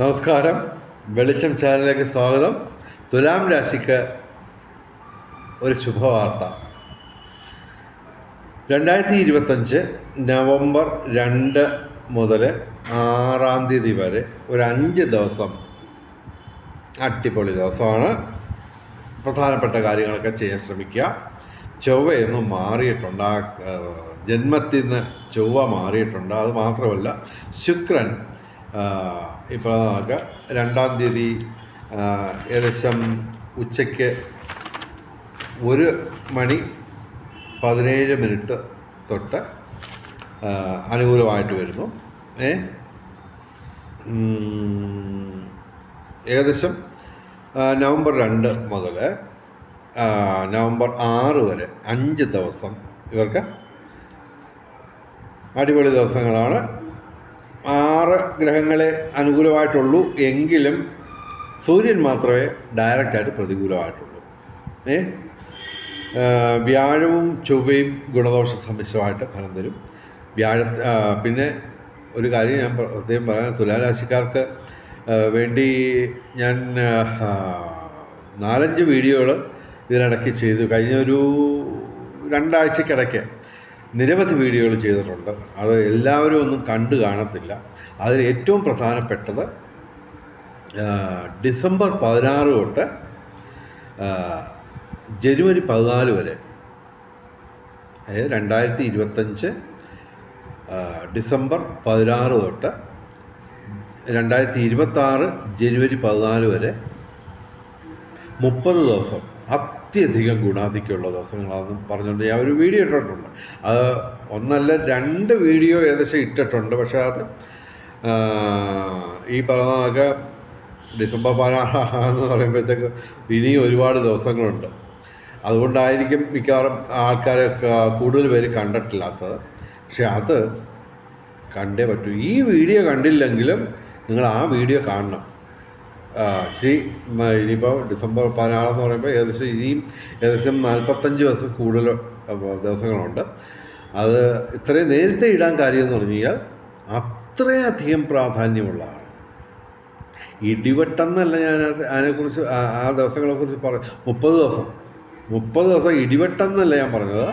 നമസ്കാരം. വെളിച്ചം ചാനലിലേക്ക് സ്വാഗതം. തുലാം രാശിക്ക് ഒരു ശുഭവാർത്ത. രണ്ടായിരത്തി ഇരുപത്തഞ്ച് നവംബർ രണ്ട് മുതൽ ആറാം തീയതി വരെ ഒരു അഞ്ച് ദിവസം അടിപൊളി ദിവസമാണ്. പ്രധാനപ്പെട്ട കാര്യങ്ങളൊക്കെ ചെയ്യാൻ ശ്രമിക്കുക. ചൊവ്വയൊന്നും മാറിയിട്ടുണ്ട്. ആ ജന്മത്തിൽ നിന്ന് ചൊവ്വ മാറിയിട്ടുണ്ട്. അത് മാത്രമല്ല ശുക്രൻ ഇപ്പോൾ രണ്ടാം തീയതി ഏകദേശം ഉച്ചയ്ക്ക് ഒരു മണി പതിനേഴ് മിനിറ്റ് തൊട്ട് അനുകൂലമായിട്ട് വരുന്നു. ഏ? ഏകദേശം നവംബർ രണ്ട് മുതൽ നവംബർ ആറ് വരെ അഞ്ച് ദിവസം ഇവർക്ക് അടിപൊളി ദിവസങ്ങളാണ്. ആറ് ഗ്രഹങ്ങളെ അനുകൂലമായിട്ടുള്ളൂ. എങ്കിലും സൂര്യൻ മാത്രമേ ഡയറക്റ്റായിട്ട് പ്രതികൂലമായിട്ടുള്ളൂ. ഏ? വ്യാഴവും ചൊവ്വയും ഗുണദോഷ സമ്മിശ്രമായിട്ട് ഫലം തരും. വ്യാഴ പിന്നെ ഒരു കാര്യം ഞാൻ പ്ര- പ്രത്യേകം പറയാം. തുലാരാശിക്കാർക്ക് വേണ്ടി ഞാൻ നാലഞ്ച് വീഡിയോകൾ ഇതിനിടയ്ക്ക് ചെയ്തു. കഴിഞ്ഞ ഒരു രണ്ടാഴ്ചക്കിടയ്ക്ക് നിരവധി വീഡിയോകൾ ചെയ്തിട്ടുണ്ട്. അത് എല്ലാവരും ഒന്നും കണ്ടു കാണത്തില്ല. അതിൽ ഏറ്റവും പ്രധാനപ്പെട്ടത് ഡിസംബർ പതിനാറ് തൊട്ട് ജനുവരി പതിനാല് വരെ അതായത് രണ്ടായിരത്തി ഇരുപത്തഞ്ച് ഡിസംബർ പതിനാറ് തൊട്ട് രണ്ടായിരത്തി ഇരുപത്താറ് ജനുവരി പതിനാല് വരെ മുപ്പത് ദിവസം. അത്യധികം ഗുണാധിക്യമുള്ള ദിവസങ്ങളാണെന്ന് പറഞ്ഞുകൊണ്ട് ഞാൻ ഒരു വീഡിയോ ഇട്ടിട്ടുണ്ട്. അത് ഒന്നല്ല രണ്ട് വീഡിയോ ഏകദേശം ഇട്ടിട്ടുണ്ട്. പക്ഷേ അത് ഈ പറഞ്ഞതൊക്കെ ഡിസംബർ പതിനാറ് എന്ന് പറയുമ്പോഴത്തേക്ക് ഇനിയും ഒരുപാട് ദിവസങ്ങളുണ്ട്. അതുകൊണ്ടായിരിക്കും മിക്കവാറും ആൾക്കാരൊക്കെ കൂടുതൽ പേര് കണ്ടിട്ടില്ലാത്തത്. പക്ഷെ അത് കണ്ടേ പറ്റൂ. ഈ വീഡിയോ കണ്ടില്ലെങ്കിലും നിങ്ങൾ ആ വീഡിയോ കാണണം. ശരി ഇനിയിപ്പോൾ ഡിസംബർ പതിനാറെന്ന് പറയുമ്പോൾ ഏകദേശം ഇനിയും ഏകദേശം നാൽപ്പത്തഞ്ച് ദിവസം കൂടുതൽ ദിവസങ്ങളുണ്ട്. അത് ഇത്രയും നേരത്തെ ഇടാൻ കാര്യം എന്ന് പറഞ്ഞു കഴിഞ്ഞാൽ അത്രയധികം പ്രാധാന്യമുള്ളതാണ്. ഇടിവെട്ടെന്നല്ല ഞാൻ അതിനെക്കുറിച്ച് ആ ദിവസങ്ങളെക്കുറിച്ച് പറ മുപ്പത് ദിവസം. മുപ്പത് ദിവസം ഇടിവെട്ടെന്നല്ല ഞാൻ പറഞ്ഞത്.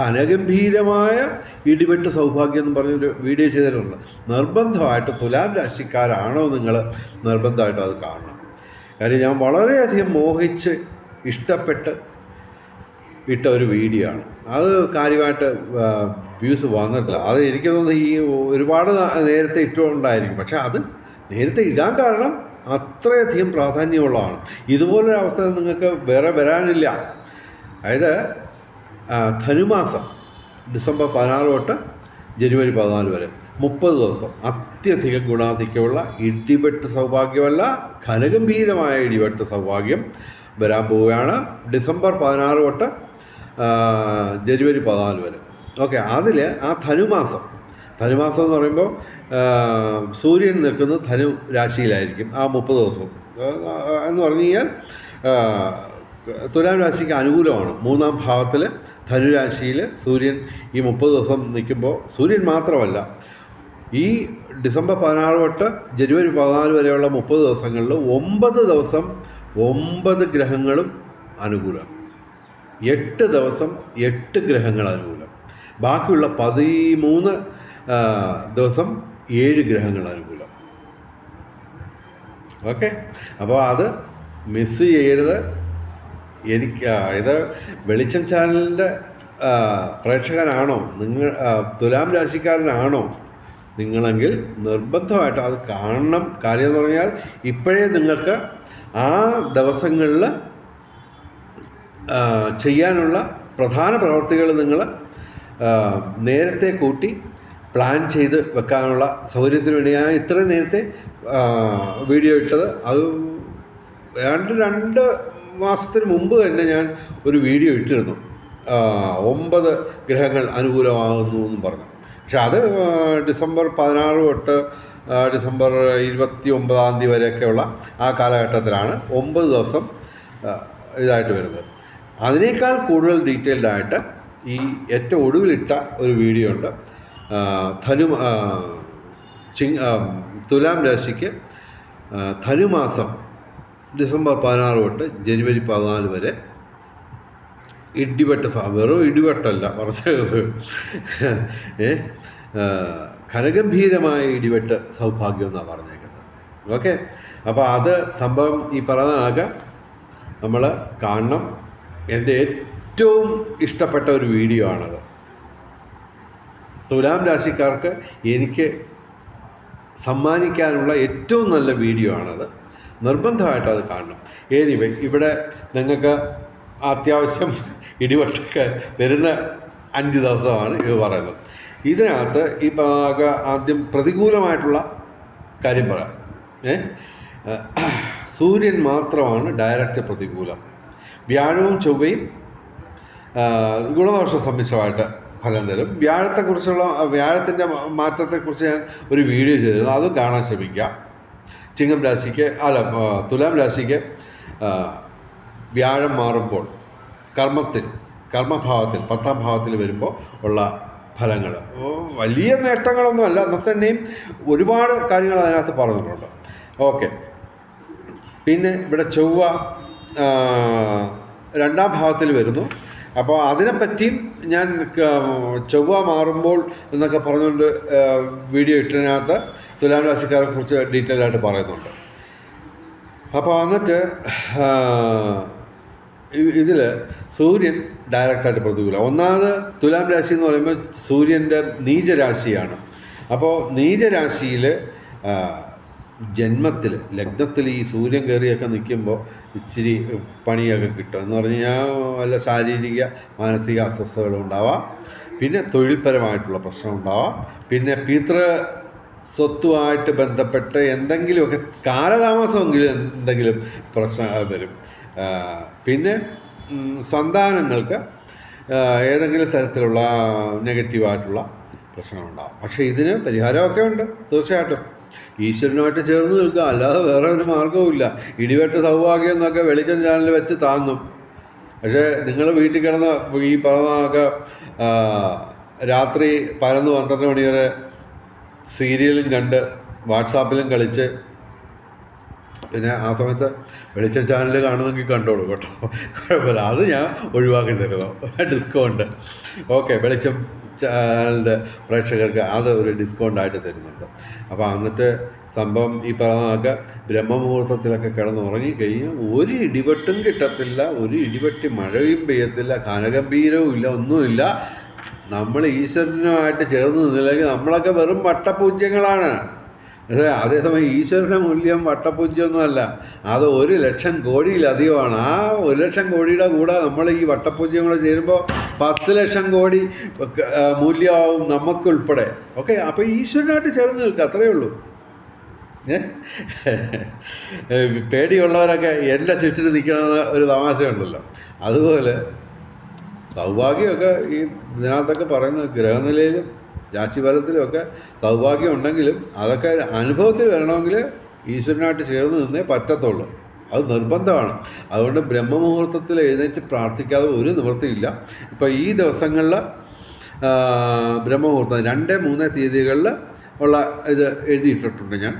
ഘനഗംഭീരമായ ഇടിവെട്ട് സൗഭാഗ്യം എന്ന് പറഞ്ഞൊരു വീഡിയോ ചെയ്തിട്ടുണ്ട്. നിർബന്ധമായിട്ട് തുലാം രാശിക്കാരാണോ നിങ്ങൾ നിർബന്ധമായിട്ട് അത് കാണണം. കാര്യം ഞാൻ വളരെയധികം മോഹിച്ച് ഇഷ്ടപ്പെട്ട് ഇട്ട ഒരു വീഡിയോ ആണ്. അത് കാര്യമായിട്ട് വ്യൂസ് വന്നിട്ടില്ല. അത് എനിക്ക് തോന്നുന്നു ഈ ഒരുപാട് നേരത്തെ ഇട്ടുകൊണ്ടായിരിക്കും. പക്ഷേ അത് നേരത്തെ ഇടാൻ കാരണം അത്രയധികം പ്രാധാന്യമുള്ളതാണ്. ഇതുപോലൊരു അവസ്ഥ നിങ്ങൾക്ക് വേറെ വരാനില്ല. അതായത് ധനുമാസം ഡിസംബർ പതിനാറ് തൊട്ട് ജനുവരി പതിനാല് വരെ മുപ്പത് ദിവസം അത്യധികം ഗുണാധിക്യമുള്ള ഇടിവെട്ട് സൗഭാഗ്യമല്ല ഘനഗംഭീരമായ ഇടിവെട്ട് സൗഭാഗ്യം വരാൻ പോവുകയാണ് ഡിസംബർ പതിനാറ് തൊട്ട് ജനുവരി പതിനാല് വരെ. ഓക്കെ അതിൽ ആ ധനുമാസം ധനുമാസം എന്ന് പറയുമ്പോൾ സൂര്യൻ നിൽക്കുന്നത് ധനു രാശിയിലായിരിക്കും ആ മുപ്പത് ദിവസം. എന്ന് പറഞ്ഞു കഴിഞ്ഞാൽ തുലാം രാശിക്ക് അനുകൂലമാണ് മൂന്നാം ഭാവത്തിൽ ധനുരാശിയിൽ സൂര്യൻ ഈ മുപ്പത് ദിവസം നിൽക്കുമ്പോൾ സൂര്യൻ മാത്രമല്ല. ഈ ഡിസംബർ പതിനാറ് തൊട്ട് ജനുവരി പതിനാല് വരെയുള്ള മുപ്പത് ദിവസങ്ങളിൽ ഒമ്പത് ദിവസം ഒമ്പത് ഗ്രഹങ്ങളും അനുകൂലം. എട്ട് ദിവസം എട്ട് ഗ്രഹങ്ങൾ അനുകൂലം. ബാക്കിയുള്ള പതിമൂന്ന് ദിവസം ഏഴ് ഗ്രഹങ്ങൾ അനുകൂലം. ഓക്കെ? അപ്പോൾ അത് മിസ് ചെയ്യരുത്. എനിക്ക് ഇത് വെളിച്ചം ചാനലിന്റെ പ്രേക്ഷകനാണോ? നിങ്ങൾ തുലാം രാശിക്കാരനാണോ? നിങ്ങളെങ്കിൽ നിർബന്ധമായിട്ട് അത് കാണണം. കാര്യം എന്ന് പറഞ്ഞാൽ ഇപ്പോഴേ നിങ്ങൾക്ക് ആ ദിവസങ്ങളിൽ ചെയ്യാനുള്ള പ്രധാന പ്രവർത്തികൾ നിങ്ങൾ നേരത്തെ കൂട്ടി പ്ലാൻ ചെയ്ത് വെക്കാനുള്ള സൗകര്യത്തിന് വേണ്ടി ഞാൻ ഇത്രയും നേരത്തെ വീഡിയോ ഇട്ടത്. അത് ഏതാണ്ട് രണ്ട് മാസത്തിന് മുമ്പ് തന്നെ ഞാൻ ഒരു വീഡിയോ ഇട്ടിരുന്നു. ഒമ്പത് ഗ്രഹങ്ങൾ അനുകൂലമാകുന്നു എന്നും പറഞ്ഞു. പക്ഷെ അത് ഡിസംബർ പതിനാറ് തൊട്ട് ഡിസംബർ ഇരുപത്തി ഒമ്പതാം തീയതി വരെയൊക്കെയുള്ള ആ കാലഘട്ടത്തിലാണ് ഒമ്പത് ദിവസം ഇതായിട്ട് വരുന്നത്. അതിനേക്കാൾ കൂടുതൽ ഡീറ്റെയിൽഡ് ആയിട്ട് ഈ ഏറ്റവും ഒടുവിലിട്ട ഒരു വീഡിയോ ഉണ്ട്. ധനു ചിങ് തുലാം രാശിക്ക് ധനുമാസം ഡിസംബർ പതിനാറ് തൊട്ട് ജനുവരി പതിനാല് വരെ ഇടിവെട്ട വെറും ഇടിവെട്ടല്ല പറഞ്ഞത് ഏ ഖരഗംഭീരമായ ഇടിവെട്ട് സൗഭാഗ്യം എന്നാണ് പറഞ്ഞേക്കുന്നത്. ഓക്കെ? അപ്പോൾ അത് സംഭവം ഈ പറയുന്ന കണക്ക് നമ്മൾ കാണണം. എന്റെ ഏറ്റവും ഇഷ്ടപ്പെട്ട ഒരു വീഡിയോ ആണത്. തുലാം രാശിക്കാർക്ക് എനിക്ക് സമ്മാനിക്കാനുള്ള ഏറ്റവും നല്ല വീഡിയോ ആണത്. നിർബന്ധമായിട്ട് അത് കാണണം. എനിവേ ഇവിടെ നിങ്ങൾക്ക് അത്യാവശ്യം ഇടിവട്ടൊക്കെ വരുന്ന അഞ്ച് ദിവസമാണ് ഇത് പറയുന്നത്. ഇതിനകത്ത് ഈ ആദ്യം പ്രതികൂലമായിട്ടുള്ള കാര്യം പറയാം. ഏ? സൂര്യൻ മാത്രമാണ് ഡയറക്റ്റ് പ്രതികൂലം. വ്യാഴവും ചൊവ്വയും ഗുണദോഷ സമ്മിശ്രമായിട്ട് ഫലം തരും. വ്യാഴത്തെക്കുറിച്ചുള്ള വ്യാഴത്തിന്റെ മാറ്റത്തെക്കുറിച്ച് ഞാൻ ഒരു വീഡിയോ ചെയ്തിരുന്നു. അതും കാണാൻ ശ്രമിക്കാം. ചിങ്ങം രാശിക്ക് അല്ല തുലാം രാശിക്ക് വ്യാഴം മാറുമ്പോൾ കർമ്മത്തിൽ കർമ്മഭാവത്തിൽ പത്താം ഭാവത്തിൽ വരുമ്പോൾ ഉള്ള ഫലങ്ങൾ. വലിയ നേട്ടങ്ങളൊന്നുമല്ല എന്നാൽ തന്നെയും ഒരുപാട് കാര്യങ്ങൾ അതിനകത്ത് പറഞ്ഞിട്ടുണ്ട്. ഓക്കെ. പിന്നെ ഇവിടെ ചൊവ്വ രണ്ടാം ഭാവത്തിൽ വരുന്നു. അപ്പോൾ അതിനെപ്പറ്റിയും ഞാൻ ചൊവ്വ മാറുമ്പോൾ എന്നൊക്കെ പറഞ്ഞുകൊണ്ട് വീഡിയോ ഇട്ടതിനകത്ത് തുലാം രാശിക്കാരെ കുറിച്ച് ഡീറ്റെയിൽ ആയിട്ട് പറയുന്നുണ്ട്. അപ്പോൾ എന്നിട്ട് ഇതിൽ സൂര്യൻ ഡയറക്റ്റായിട്ട് പ്രതികൂല. ഒന്നാമത് തുലാം രാശി എന്ന് പറയുമ്പോൾ സൂര്യന്റെ നീചരാശിയാണ്. അപ്പോൾ നീചരാശിയിൽ ജന്മത്തിൽ ലഗ്നത്തിൽ ഈ സൂര്യൻ കയറിയൊക്കെ നിൽക്കുമ്പോൾ ഇച്ചിരി പണിയൊക്കെ കിട്ടും. എന്ന് പറഞ്ഞു കഴിഞ്ഞാൽ വല്ല ശാരീരിക മാനസിക അസ്വസ്ഥതകളും ഉണ്ടാവാം. പിന്നെ തൊഴിൽപരമായിട്ടുള്ള പ്രശ്നം ഉണ്ടാവാം. പിന്നെ പിതൃ സ്വത്തുമായിട്ട് ബന്ധപ്പെട്ട് എന്തെങ്കിലുമൊക്കെ കാലതാമസമെങ്കിലും എന്തെങ്കിലും പ്രശ്നം വരും. പിന്നെ സന്താനങ്ങൾക്ക് ഏതെങ്കിലും തരത്തിലുള്ള നെഗറ്റീവായിട്ടുള്ള പ്രശ്നങ്ങളുണ്ടാകും പക്ഷേ ഇതിന് പരിഹാരമൊക്കെ ഉണ്ട് തീർച്ചയായിട്ടും. ഈശ്വരനുമായിട്ട് ചേർന്ന് നിൽക്കുക. അല്ലാതെ വേറെ ഒരു മാർഗവുമില്ല ഇടിവെട്ട സൗഭാഗ്യം എന്നൊക്കെ വെളിച്ചം ചാനൽ വെച്ച് താങ്ങും. പക്ഷേ നിങ്ങൾ വീട്ടിൽ കിടന്ന് ഈ പറഞ്ഞൊക്കെ രാത്രി പതിനൊന്ന് പന്ത്രണ്ട് മണി വരെ സീരിയലും കണ്ട് വാട്സാപ്പിലും കളിച്ച് പിന്നെ ആ സമയത്ത് വെളിച്ചം ചാനൽ കാണുന്നെങ്കിൽ കണ്ടോളൂ കേട്ടോ. കുഴപ്പമില്ല. അത് ഞാൻ ഒഴിവാക്കി തരുന്നു. ഡിസ്കൗണ്ട്. ഓക്കെ വെളിച്ചം. ചാനലിന്റെ പ്രേക്ഷകർക്ക് അത് ഒരു ഡിസ്കൗണ്ട് ആയിട്ട് തരുന്നുണ്ട്. അപ്പോൾ അന്നിട്ട് സംഭവം ഈ പറഞ്ഞതൊക്കെ ബ്രഹ്മമുഹൂർത്തത്തിലൊക്കെ കിടന്നുറങ്ങി കഴിഞ്ഞാൽ ഒരു ഇടിവെട്ടും കിട്ടത്തില്ല ഒരു ഇടിവെട്ടി മഴയും പെയ്യത്തില്ല ഘനഗംഭീരവും ഇല്ല ഒന്നുമില്ല. നമ്മൾ ഈശ്വരനുമായിട്ട് ചേർന്ന് നിന്നില്ലെങ്കിൽ നമ്മളൊക്കെ വെറും വട്ടപൂജ്യങ്ങളാണ്. അതേസമയം ഈശ്വരന്റെ മൂല്യം വട്ടപൂജ്യമൊന്നുമല്ല. അത് ഒരു ലക്ഷം കോടിയിലധികമാണ്. ആ ഒരു ലക്ഷം കോടിയുടെ കൂടെ നമ്മൾ ഈ വട്ടപൂജ്യം കൂടെ ചേരുമ്പോൾ പത്ത് ലക്ഷം കോടി മൂല്യമാവും നമുക്കുൾപ്പെടെ. ഓക്കെ അപ്പോൾ ഈശ്വരനായിട്ട് ചേർന്ന് നിൽക്കുക അത്രയേ ഉള്ളൂ. പേടിയുള്ളവരൊക്കെ എന്റെ ചുറ്റിന് നിൽക്കണമെന്ന് ഒരു തമാശയുണ്ടല്ലോ. അതുപോലെ സൗഭാഗ്യമൊക്കെ ഈ ഇതിനകത്തൊക്കെ പറയുന്നത് ഗ്രഹനിലയിലും രാശിഫലത്തിലും ഒക്കെ സൗഭാഗ്യം ഉണ്ടെങ്കിലും അതൊക്കെ അനുഭവത്തിൽ വരണമെങ്കിൽ ഈശ്വരനായിട്ട് ചേർന്ന് നിന്നേ പറ്റത്തുള്ളൂ. അത് നിർബന്ധമാണ്. അതുകൊണ്ട് ബ്രഹ്മമുഹൂർത്തത്തിൽ എഴുന്നേറ്റ് പ്രാർത്ഥിക്കാതെ ഒരു നിവൃത്തിയില്ല ഇപ്പോൾ ഈ ദിവസങ്ങളിൽ ബ്രഹ്മമുഹൂർത്തം രണ്ട് മൂന്ന് തീയതികളിൽ ഉള്ള ഇത് എഴുതിയിട്ടിട്ടുണ്ട് ഞാൻ.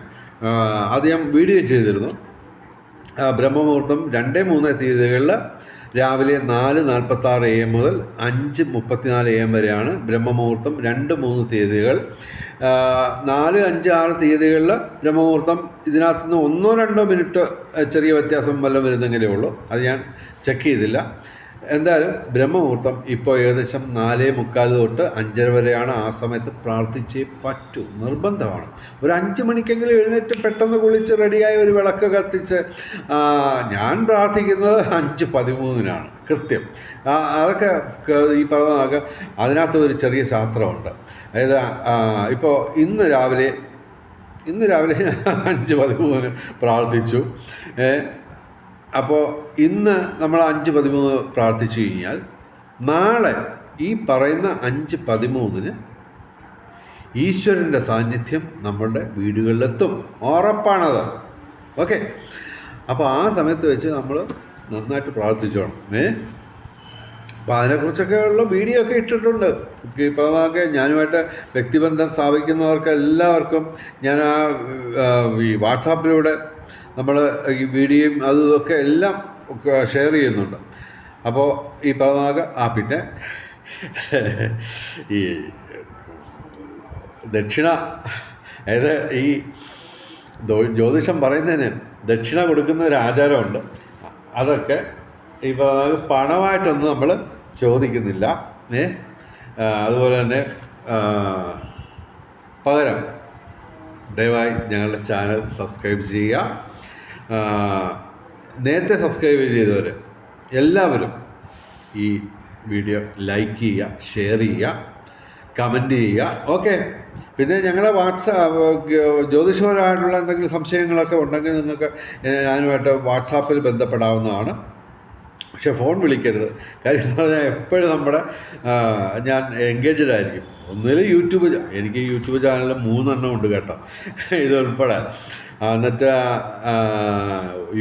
അത് ഞാൻ വീഡിയോ ചെയ്തിരുന്നു. ബ്രഹ്മമുഹൂർത്തം രണ്ട് മൂന്ന് തീയതികളിൽ രാവിലെ നാല് നാൽപ്പത്തി ആറ് എ എം മുതൽ അഞ്ച് മുപ്പത്തിനാല് എ എം വരെയാണ് ബ്രഹ്മമുഹൂർത്തം രണ്ട് മൂന്ന് തീയതികൾ. നാല് അഞ്ച് ആറ് തീയതികളിൽ ബ്രഹ്മമുഹൂർത്തം. ഇതിനകത്ത് നിന്ന് ഒന്നോ രണ്ടോ മിനിറ്റ് ചെറിയ വ്യത്യാസം വല്ലതും വരുന്നെങ്കിലേ ഉള്ളൂ. അത് ഞാൻ ചെക്ക് ചെയ്തില്ല. എന്തായാലും ബ്രഹ്മമുഹൂർത്തം ഇപ്പോൾ ഏകദേശം നാലേ മുക്കാൽ തൊട്ട് അഞ്ചര വരെയാണ് ആ സമയത്ത് പ്രാർത്ഥിച്ചേ പറ്റൂ. നിർബന്ധമാണ്. ഒരു അഞ്ച് മണിക്കെങ്കിലും എഴുന്നേറ്റ് പെട്ടെന്ന് കുളിച്ച് റെഡിയായി ഒരു വിളക്ക് കത്തിച്ച് ഞാൻ പ്രാർത്ഥിക്കുന്നത് അഞ്ച് പതിമൂന്നിനാണ്. കൃത്യം. അതൊക്കെ ഈ പറഞ്ഞതൊക്കെ അതിനകത്ത് ഒരു ചെറിയ ശാസ്ത്രമുണ്ട്. അതായത് ഇപ്പോൾ ഇന്ന് രാവിലെ ഇന്ന് രാവിലെ അഞ്ച് പതിമൂന്നിന് പ്രാർത്ഥിച്ചു. അപ്പോൾ ഇന്ന് നമ്മൾ അഞ്ച് പതിമൂന്ന് പ്രാർത്ഥിച്ചു കഴിഞ്ഞാൽ നാളെ ഈ പറയുന്ന അഞ്ച് പതിമൂന്നിന് ഈശ്വരന്റെ സാന്നിധ്യം നമ്മളുടെ വീടുകളിലെത്തും. ഉറപ്പാണത്. ഓക്കെ. അപ്പോൾ ആ സമയത്ത് വെച്ച് നമ്മൾ നന്നായിട്ട് പ്രാർത്ഥിച്ചോണം. ഏ? അപ്പോൾ അതിനെക്കുറിച്ചൊക്കെ ഉള്ള വീഡിയോ ഒക്കെ ഇട്ടിട്ടുണ്ട്. ഇപ്പോൾ നമുക്ക് ഞാനുമായിട്ട് വ്യക്തിബന്ധം സ്ഥാപിക്കുന്നവർക്ക് എല്ലാവർക്കും ഞാൻ ആ ഈ വാട്സാപ്പിലൂടെ നമ്മൾ ഈ വീഡിയോയും അതും എല്ലാം ഷെയർ ചെയ്യുന്നുണ്ട്. അപ്പോൾ ഈ പറഞ്ഞ ആ പിന്നെ ഈ ദക്ഷിണ അതായത് ഈ ജ്യോതിഷം പറയുന്നതിന് ദക്ഷിണ കൊടുക്കുന്ന ഒരു ആചാരമുണ്ട്. അതൊക്കെ ഈ നമുക്ക് പണമായിട്ടൊന്നും നമ്മൾ ചോദിക്കുന്നില്ല. ഏ? അതുപോലെ തന്നെ പകരം ദയവായി ഞങ്ങളുടെ ചാനൽ സബ്സ്ക്രൈബ് ചെയ്യുക. നേരത്തെ സബ്സ്ക്രൈബ് ചെയ്തവർ എല്ലാവരും ഈ വീഡിയോ ലൈക്ക് ചെയ്യുക ഷെയർ ചെയ്യുക കമന്റ് ചെയ്യുക. ഓക്കെ പിന്നെ ഞങ്ങളുടെ വാട്സാപ്പ് ജ്യോതിഷപരമായിട്ടുള്ള എന്തെങ്കിലും സംശയങ്ങളൊക്കെ ഉണ്ടെങ്കിൽ നിങ്ങൾക്ക് ഞാനുമായിട്ട് വാട്സാപ്പിൽ ബന്ധപ്പെടാവുന്നതാണ്. പക്ഷെ ഫോൺ വിളിക്കരുത്. കാര്യം എന്ന് പറഞ്ഞാൽ എപ്പോഴും നമ്മുടെ ഞാൻ എൻഗേജഡ് ആയിരിക്കും. ഒന്നുമില്ല യൂട്യൂബ് എനിക്ക് യൂട്യൂബ് ചാനൽ മൂന്നെണ്ണം ഉണ്ട് കേട്ടോ. ഇത് ഉൾപ്പെടെ. എന്നിട്ട്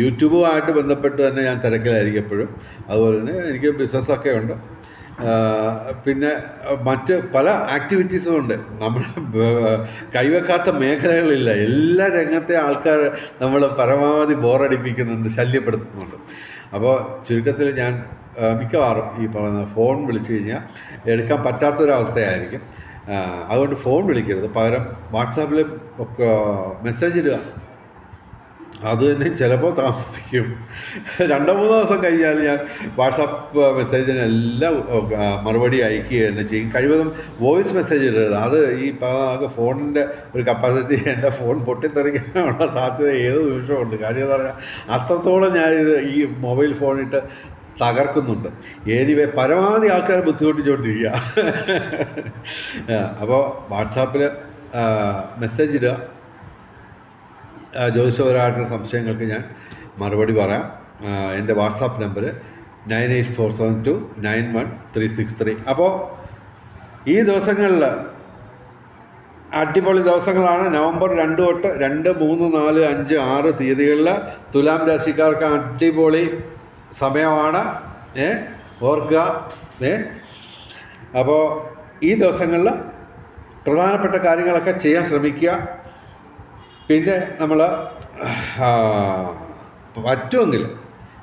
യൂട്യൂബുമായിട്ട് ബന്ധപ്പെട്ട് തന്നെ ഞാൻ തിരക്കിലായിരിക്കും എപ്പോഴും. അതുപോലെ തന്നെ എനിക്ക് ബിസിനസ്സൊക്കെ ഉണ്ട്. പിന്നെ മറ്റ് പല ആക്ടിവിറ്റീസും ഉണ്ട്. നമ്മുടെ കൈവെക്കാത്ത മേഖലകളില്ല. എല്ലാ രംഗത്തെ ആൾക്കാർ നമ്മൾ പരമാവധി ബോറടിപ്പിക്കുന്നുണ്ട് ശല്യപ്പെടുത്തുന്നുണ്ട്. അപ്പോൾ ചുരുക്കത്തിൽ ഞാൻ മിക്കവാറും ഈ പറയുന്ന ഫോൺ വിളിച്ചു കഴിഞ്ഞാൽ എടുക്കാൻ പറ്റാത്തൊരവസ്ഥയായിരിക്കും. അതുകൊണ്ട് ഫോൺ വിളിക്കരുത്. പകരം വാട്സാപ്പിൽ മെസ്സേജ് ഇടുക. അത് തന്നെ ചിലപ്പോൾ താമസിക്കും. രണ്ടോ മൂന്നോ ദിവസം കഴിഞ്ഞാൽ ഞാൻ വാട്സാപ്പ് മെസ്സേജിനെല്ലാം മറുപടി അയക്കുക തന്നെ ചെയ്യും. കഴിവതും വോയിസ് മെസ്സേജ് ഇടരുത്. അത് ഈ പറഞ്ഞ ഫോണിന്റെ ഒരു കപ്പാസിറ്റി എന്റെ ഫോൺ പൊട്ടിത്തെറിക്കാനുള്ള സാധ്യത ഏത് നിമിഷമുണ്ട് കാര്യം എന്ന് പറഞ്ഞാൽ അത്രത്തോളം ഞാൻ ഇത് ഈ മൊബൈൽ ഫോണിട്ട് തകർക്കുന്നുണ്ട്. എനിവേ പരമാവധി ആൾക്കാർ ബുദ്ധിമുട്ടിച്ചുകൊണ്ടിരിക്കുക അപ്പോൾ വാട്സാപ്പിൽ മെസ്സേജ് ഇടുക. ജ്യോതിഷപരമായിട്ടുള്ള സംശയങ്ങൾക്ക് ഞാൻ മറുപടി പറയാം. എന്റെ WhatsApp number nine eight four seven two nine one three six three. അപ്പോൾ ഈ ദിവസങ്ങളിൽ അടിപൊളി ദിവസങ്ങളാണ്. നവംബർ രണ്ട് തൊട്ട് രണ്ട് മൂന്ന് നാല് അഞ്ച് ആറ് തീയതികളിൽ തുലാം രാശിക്കാർക്ക് അടിപൊളി സമയമാണ്. ഏ ഓർക്കുക. ഏ അപ്പോൾ ഈ ദിവസങ്ങളിൽ പ്രധാനപ്പെട്ട കാര്യങ്ങളൊക്കെ ചെയ്യാൻ ശ്രമിക്കുക. പിന്നെ നമ്മൾ പറ്റുമെങ്കിൽ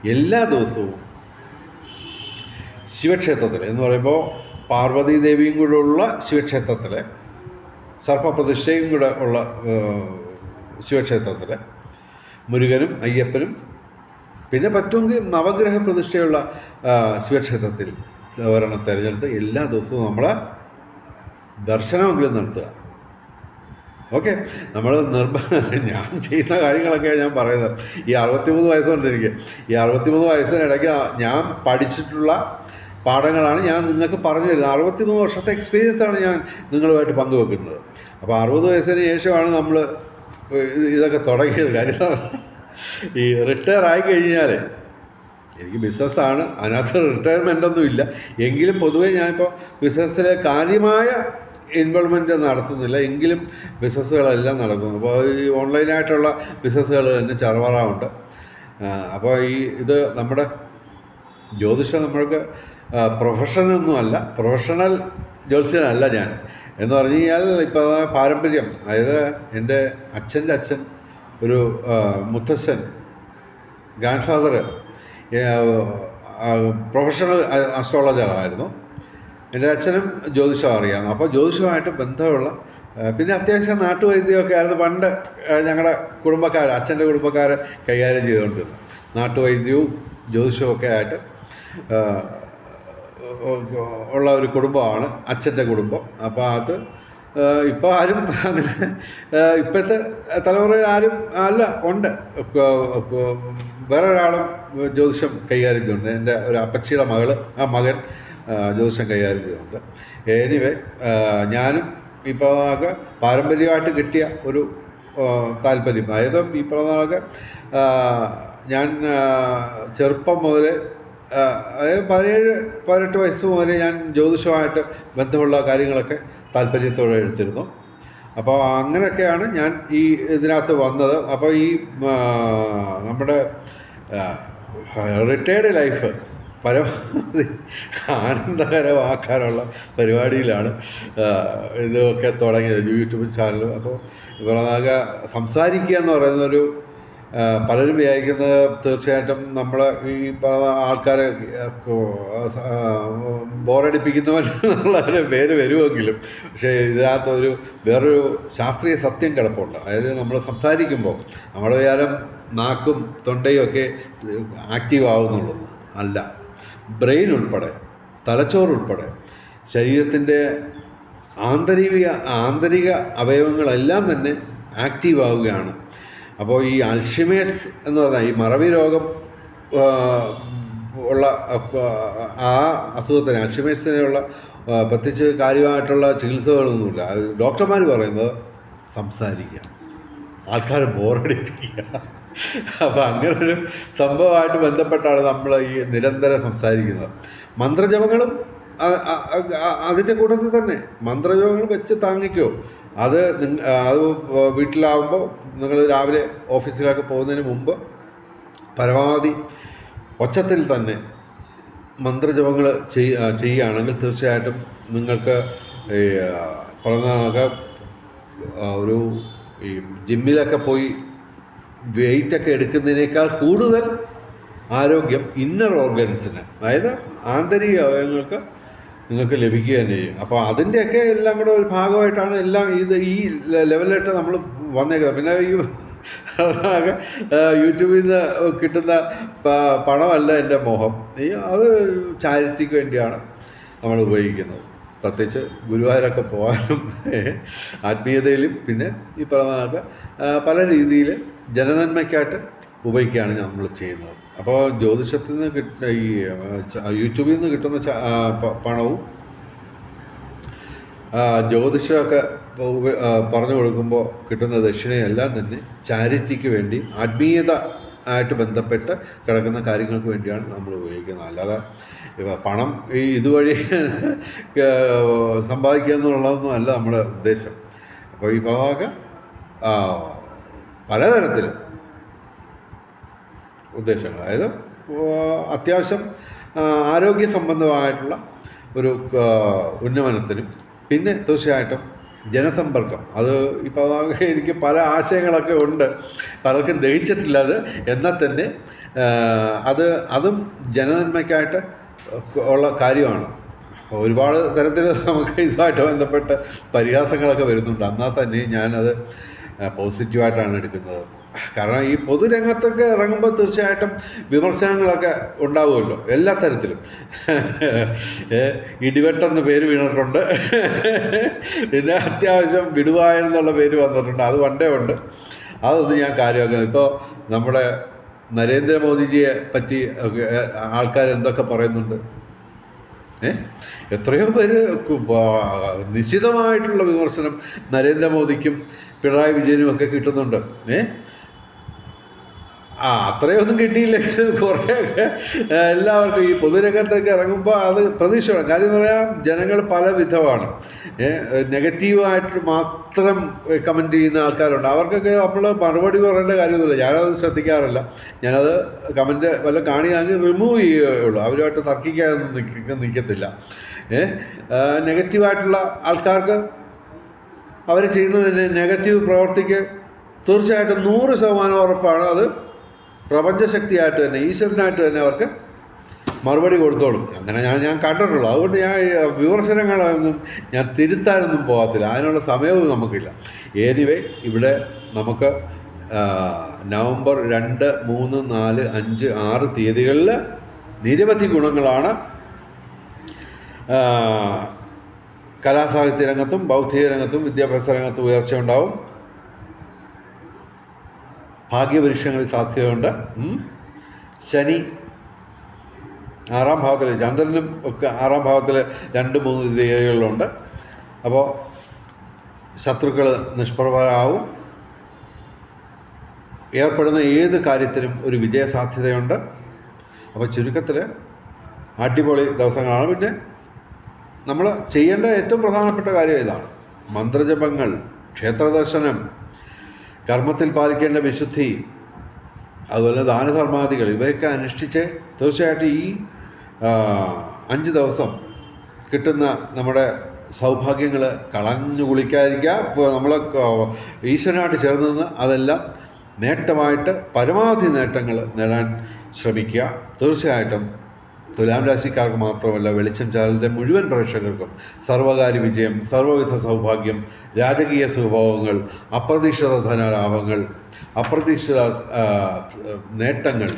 എല്ലാ ദിവസവും ശിവക്ഷേത്രത്തിൽ എന്ന് പറയുമ്പോൾ പാർവതി ദേവിയും കൂടെ ഉള്ള ശിവക്ഷേത്രത്തിൽ സർപ്പപ്രതിഷ്ഠയും കൂടെ ഉള്ള ശിവക്ഷേത്രത്തിൽ മുരുകനും അയ്യപ്പനും പിന്നെ പറ്റുമെങ്കിൽ നവഗ്രഹ പ്രതിഷ്ഠയുള്ള ശിവക്ഷേത്രത്തിൽ ഒരെണ്ണം തിരഞ്ഞെടുത്ത് എല്ലാ ദിവസവും നമ്മൾ ദർശനമെങ്കിലും നടത്തുക. ഓക്കെ നമ്മൾ നിർബ ഞാൻ ചെയ്യുന്ന കാര്യങ്ങളൊക്കെയാണ് ഞാൻ പറയുന്നത്. ഈ അറുപത്തിമൂന്ന് വയസ്സുകൊണ്ടിരിക്കുക ഈ അറുപത്തിമൂന്ന് വയസ്സിനിടയ്ക്ക് ഞാൻ പഠിച്ചിട്ടുള്ള പാഠങ്ങളാണ് ഞാൻ നിങ്ങൾക്ക് പറഞ്ഞു തരുന്നത്. അറുപത്തിമൂന്ന് വർഷത്തെ എക്സ്പീരിയൻസാണ് ഞാൻ നിങ്ങളുമായിട്ട് പങ്കുവെക്കുന്നത് അപ്പോൾ അറുപത് വയസ്സിന് ശേഷമാണ് നമ്മൾ ഇതൊക്കെ തുടങ്ങിയത്. കാര്യം ഈ റിട്ടയർ ആയി കഴിഞ്ഞാൽ എനിക്ക് ബിസിനസ്സാണ് അതിനകത്ത് റിട്ടയർമെന്റ് ഒന്നും ഇല്ല എങ്കിലും പൊതുവേ ഞാനിപ്പോൾ ബിസിനസ്സിലെ കാര്യമായ ഇൻവോൾവ്മെന്റ് നടത്തുന്നില്ല. എങ്കിലും ബിസിനസ്സുകളെല്ലാം നടക്കുന്നു. അപ്പോൾ ഈ ഓൺലൈനായിട്ടുള്ള ബിസിനസ്സുകൾ തന്നെ ചറവറാറുണ്ട് അപ്പോൾ ഈ ഇത് നമ്മുടെ ജ്യോതിഷം നമ്മൾക്ക് പ്രൊഫഷനൊന്നുമല്ല പ്രൊഫഷണൽ ജ്യോത്സ്യനല്ല ഞാൻ. എന്ന് പറഞ്ഞു കഴിഞ്ഞാൽ ഇപ്പോൾ പാരമ്പര്യം. അതായത് എന്റെ അച്ഛന്റെ അച്ഛൻ ഒരു മുത്തശ്ശൻ ഗ്രാൻഡ് ഫാദർ പ്രൊഫഷണൽ ആസ്ട്രോളജറായിരുന്നു എന്റെ അച്ഛനും ജ്യോതിഷം അറിയാം. അപ്പോൾ ജ്യോതിഷമായിട്ട് ബന്ധമുള്ള പിന്നെ അത്യാവശ്യം നാട്ടുവൈദ്യമൊക്കെ ആയിരുന്നു. പണ്ട് ഞങ്ങളുടെ കുടുംബക്കാർ അച്ഛന്റെ കുടുംബക്കാർ കൈകാര്യം ചെയ്തുകൊണ്ടിരുന്നു നാട്ടുവൈദ്യവും ജ്യോതിഷവും ഒക്കെ ആയിട്ട് ഉള്ള ഒരു കുടുംബമാണ് അച്ഛന്റെ കുടുംബം. അപ്പോൾ അത് ഇപ്പോൾ ആരും അങ്ങനെ ഇപ്പോഴത്തെ തലമുറയിൽ ആരും അല്ല ഉണ്ട്. വേറൊരാളും ജ്യോതിഷം കൈകാര്യം ചെയ്യുന്നുണ്ട് എന്റെ ഒരു അപ്പച്ചിയുടെ മകൾ ആ മകൻ ജ്യോതിഷം കൈകാര്യം ചെയ്യുന്നുണ്ട് എനിവേ ഞാനും ഈ പറഞ്ഞ പാരമ്പര്യമായിട്ട് കിട്ടിയ ഒരു താല്പര്യം. അതായത് ഈ ഞാൻ ചെറുപ്പം മുതൽ അതായത് പതിനേഴ് പതിനെട്ട് വയസ്സ് മുതൽ ഞാൻ ജ്യോതിഷമായിട്ട് ബന്ധമുള്ള കാര്യങ്ങളൊക്കെ താല്പര്യത്തോടെ എടുത്തിരുന്നു. അപ്പോൾ അങ്ങനെയൊക്കെയാണ് ഞാൻ ഈ ഇതിനകത്ത് വന്നത്. അപ്പോൾ ഈ നമ്മുടെ റിട്ടയേർഡ് ലൈഫ് പരമാവധി ആനന്ദകരമാക്കാനുള്ള പരിപാടിയിലാണ് ഇതൊക്കെ തുടങ്ങിയത് യൂട്യൂബ് ചാനൽ അപ്പോൾ പറഞ്ഞാൽ സംസാരിക്കുക എന്ന് പറയുന്നൊരു പലരും വിചാരിക്കുന്നത് തീർച്ചയായിട്ടും നമ്മൾ ഈ ആൾക്കാരെ ബോറടിപ്പിക്കുന്നവൻ എന്നുള്ളൊരു പേര് വരുമെങ്കിലും പക്ഷേ ഇതിനകത്ത് ഒരു വേറൊരു ശാസ്ത്രീയ സത്യം കിടപ്പുണ്ട്. അതായത് നമ്മൾ സംസാരിക്കുമ്പോൾ നമ്മുടെ വിചാരം നാക്കും തൊണ്ടയും ഒക്കെ ആക്റ്റീവ് ആവുന്നുള്ളത് അല്ല. ബ്രെയിൻ ഉൾപ്പെടെ തലച്ചോറ് ഉൾപ്പെടെ ശരീരത്തിന്റെ ആന്തരിക ആന്തരിക അവയവങ്ങളെല്ലാം തന്നെ ആക്റ്റീവ് ആവുകയാണ്. അപ്പോൾ ഈ അൽഷിമേസ് എന്ന് പറഞ്ഞാൽ ഈ മറവി രോഗം ഉള്ള ആ അസുഖത്തിന് അൽഷിമേഴ്സിനുള്ള ആ, പ്രത്യേകിച്ച് കാര്യമായിട്ടുള്ള ചികിത്സകളൊന്നുമില്ല. ഡോക്ടർമാർ പറയുന്നത് സംസാരിക്കുക. ആൾക്കാരെ ബോറടിപ്പിക്കുക അപ്പോൾ അങ്ങനെ ഒരു സംഭവമായിട്ട് ബന്ധപ്പെട്ടാണ് നമ്മൾ ഈ നിരന്തരം സംസാരിക്കുന്നത്. മന്ത്രജപങ്ങളും അതിന്റെ കൂട്ടത്തിൽ തന്നെ മന്ത്രജപങ്ങൾ വെച്ച് താങ്ങിക്കോ. അത് അത് വീട്ടിലാവുമ്പോൾ നിങ്ങൾ രാവിലെ ഓഫീസിലൊക്കെ പോകുന്നതിന് മുമ്പ് പരമാവധി ഒച്ചത്തിൽ തന്നെ മന്ത്രജപങ്ങൾ ചെയ് ചെയ്യുകയാണെങ്കിൽ തീർച്ചയായിട്ടും നിങ്ങൾക്ക് ഈ പറഞ്ഞ ഒരു ഈ ജിമ്മിലൊക്കെ പോയി വെയിറ്റൊക്കെ എടുക്കുന്നതിനേക്കാൾ കൂടുതൽ ആരോഗ്യം ഇന്നർ ഓർഗൻസിന് അതായത് ആന്തരിക അവയവങ്ങൾക്ക് നിങ്ങൾക്ക് ലഭിക്കുക തന്നെ ചെയ്യും. അപ്പോൾ അതിന്റെയൊക്കെ എല്ലാം കൂടെ ഒരു ഭാഗമായിട്ടാണ് എല്ലാം ഇത് ഈ ലെവലിലിട്ട് നമ്മൾ വന്നേക്കുന്നത്. പിന്നെ ഈ യൂട്യൂബിൽ നിന്ന് കിട്ടുന്ന പണമല്ല എന്റെ മോഹം. അത് ചാരിറ്റിക്ക് വേണ്ടിയാണ് നമ്മൾ ഉപയോഗിക്കുന്നത്. പ്രത്യേകിച്ച് ഗുരുവായൂരൊക്കെ പോകാനും ആത്മീയതയിലും പിന്നെ ഈ പറഞ്ഞതൊക്കെ പല രീതിയിൽ ജനനന്മയ്ക്കായിട്ട് ഉപയോഗിക്കുകയാണ് നമ്മൾ ചെയ്യുന്നത്. അപ്പോൾ ജ്യോതിഷത്തിൽ നിന്ന് കിട്ടുന്ന ഈ യൂട്യൂബിൽ നിന്ന് കിട്ടുന്ന പണവും ജ്യോതിഷമൊക്കെ പറഞ്ഞു കൊടുക്കുമ്പോൾ കിട്ടുന്ന ദക്ഷിണയെല്ലാം തന്നെ ചാരിറ്റിക്ക് വേണ്ടി ആത്മീയത ആയിട്ട് ബന്ധപ്പെട്ട് കിടക്കുന്ന കാര്യങ്ങൾക്ക് വേണ്ടിയാണ് നമ്മൾ ഉപയോഗിക്കുന്നത്. അല്ലാതെ പണം ഈ ഇതുവഴി സമ്പാദിക്കുക എന്നുള്ളതൊന്നും അല്ല നമ്മുടെ ഉദ്ദേശം. അപ്പോൾ ഈ പതാക പലതരത്തിൽ ഉദ്ദേശങ്ങൾ. അതായത് അത്യാവശ്യം ആരോഗ്യ സംബന്ധമായിട്ടുള്ള ഒരു ഉന്നമനത്തിനും പിന്നെ തീർച്ചയായിട്ടും ജനസമ്പർക്കം. അത് ഇപ്പോൾ എനിക്ക് പല ആശയങ്ങളൊക്കെ ഉണ്ട്. പലർക്കും ദഹിച്ചിട്ടില്ല അത്. എന്നാൽ തന്നെ അത് അതും ജനനന്മയ്ക്കായിട്ട് ഉള്ള കാര്യമാണ്. ഒരുപാട് തരത്തിൽ നമുക്ക് ഇതുമായിട്ട് ബന്ധപ്പെട്ട പരിഹാസങ്ങളൊക്കെ വരുന്നുണ്ട്. എന്നാൽ തന്നെ ഞാനത് പോസിറ്റീവായിട്ടാണ് എടുക്കുന്നത്. കാരണം ഈ പൊതുരംഗത്തൊക്കെ ഇറങ്ങുമ്പോൾ തീർച്ചയായിട്ടും വിമർശനങ്ങളൊക്കെ ഉണ്ടാവുമല്ലോ എല്ലാ തരത്തിലും. ഇടിവെട്ടെന്ന് പേര് വീണിട്ടുണ്ട്. പിന്നെ അത്യാവശ്യം വിടുവായ എന്നുള്ള പേര് വന്നിട്ടുണ്ട് അത് പണ്ടേ ഉണ്ട്. അതൊന്നും ഞാൻ കാര്യമാക്കുന്നത് ഇപ്പോൾ നമ്മുടെ നരേന്ദ്രമോദിജിയെ പറ്റി ആൾക്കാർ എന്തൊക്കെ പറയുന്നുണ്ട്? എത്രയോ പേര് നിശ്ചിതമായിട്ടുള്ള വിമർശനം നരേന്ദ്രമോദിക്കും പിണറായി വിജയനും ഒക്കെ കിട്ടുന്നുണ്ട്. ഏ ആ അത്രയൊന്നും കിട്ടിയില്ലെങ്കിലും കുറേയൊക്കെ എല്ലാവർക്കും ഈ പൊതുരംഗത്തൊക്കെ ഇറങ്ങുമ്പോൾ അത് പ്രതീക്ഷ വേണം കാര്യം എന്ന് പറയാം ജനങ്ങൾ പല വിധമാണ്. നെഗറ്റീവായിട്ട് മാത്രം കമന്റ് ചെയ്യുന്ന ആൾക്കാരുണ്ട്. അവർക്കൊക്കെ നമ്മൾ മറുപടി പറയേണ്ട കാര്യമൊന്നുമില്ല. ഞാനത് ശ്രദ്ധിക്കാറില്ല. ഞാനത് കമന്റ് വല്ല കാണുകയാണെങ്കിൽ റിമൂവ് ചെയ്യുകയുള്ളൂ. അവരുമായിട്ട് തർക്കിക്കാനൊന്നും നിൽക്ക നിൽക്കത്തില്ല ഏ നെഗറ്റീവായിട്ടുള്ള ആൾക്കാർക്ക് അവർ ചെയ്യുന്നതിന് നെഗറ്റീവ് പ്രവർത്തിക്ക് തീർച്ചയായിട്ടും നൂറ് ശതമാനം ഉറപ്പാണ്. അത് പ്രപഞ്ചശക്തിയായിട്ട് തന്നെ ഈശ്വരനായിട്ട് തന്നെ അവർക്ക് മറുപടി കൊടുത്തോളും. അങ്ങനെ ഞാൻ ഞാൻ കണ്ടിട്ടുള്ളൂ. അതുകൊണ്ട് ഞാൻ വിമർശനങ്ങളൊന്നും ഞാൻ തിരുത്താനൊന്നും പോകത്തില്ല. അതിനുള്ള സമയവും നമുക്കില്ല. എനിവേ ഇവിടെ നമുക്ക് നവംബർ രണ്ട് മൂന്ന് നാല് അഞ്ച് ആറ് തീയതികളിൽ നിരവധി ഗുണങ്ങളാണ് കലാസാഹിത്യ രംഗത്തും ബൗദ്ധിക രംഗത്തും വിദ്യാഭ്യാസ രംഗത്തും ഉയർച്ച ഉണ്ടാവും ഭാഗ്യപരീക്ഷങ്ങളിൽ സാധ്യതയുണ്ട്. ശനി ആറാം ഭാവത്തിൽ ചന്ദ്രനും ഒക്കെ ആറാം ഭാവത്തിൽ രണ്ട് മൂന്ന് രേഖകളിലുണ്ട് അപ്പോൾ ശത്രുക്കൾ നിഷ്പ്രഭരാവും. ഏർപ്പെടുന്ന ഏത് കാര്യത്തിനും ഒരു വിജയ സാധ്യതയുണ്ട്. അപ്പോൾ ചുരുക്കത്തിൽ അടിപൊളി ദിവസങ്ങളാണ്. പിന്നെ നമ്മൾ ചെയ്യേണ്ട ഏറ്റവും പ്രധാനപ്പെട്ട കാര്യം ഇതാണ്. മന്ത്രജപങ്ങൾ ക്ഷേത്രദർശനം കർമ്മത്തിൽ പാലിക്കേണ്ട വിശുദ്ധി അതുപോലെ ദാനധർമാദികൾ ഇവയൊക്കെ അനുഷ്ഠിച്ച് തീർച്ചയായിട്ടും ഈ അഞ്ച് ദിവസം കിട്ടുന്ന നമ്മുടെ സൗഭാഗ്യങ്ങൾ കളഞ്ഞു കുളിക്കാതിരിക്കുക. ഇപ്പോൾ നമ്മൾ ഈശ്വരനായിട്ട് ചേർന്ന് നിന്ന് അതെല്ലാം നേട്ടമായിട്ട് പരമാവധി നേട്ടങ്ങൾ നേടാൻ ശ്രമിക്കുക. തീർച്ചയായിട്ടും തുലാം രാശിക്കാർക്ക് മാത്രമല്ല വെളിച്ചം ചാനലിന്റെ മുഴുവൻ പ്രേക്ഷകർക്കും സർവകാര്യ വിജയം സർവവിധ സൗഭാഗ്യം രാജകീയ സ്വഭാവങ്ങൾ അപ്രതീക്ഷിത ധനലാഭങ്ങൾ അപ്രതീക്ഷിത നേട്ടങ്ങൾ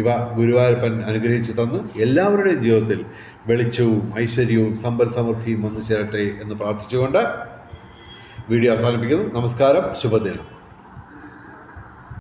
ഇവ ഗുരുവായൂരപ്പൻ അനുഗ്രഹിച്ചു തന്ന്. എല്ലാവരുടെയും ജീവിതത്തിൽ വെളിച്ചവും ഐശ്വര്യവും സമ്പൽ സമൃദ്ധിയും വന്നു ചേരട്ടെ എന്ന് പ്രാർത്ഥിച്ചുകൊണ്ട് വീഡിയോ അവസാനിപ്പിക്കുന്നു. നമസ്കാരം. ശുഭദിനം.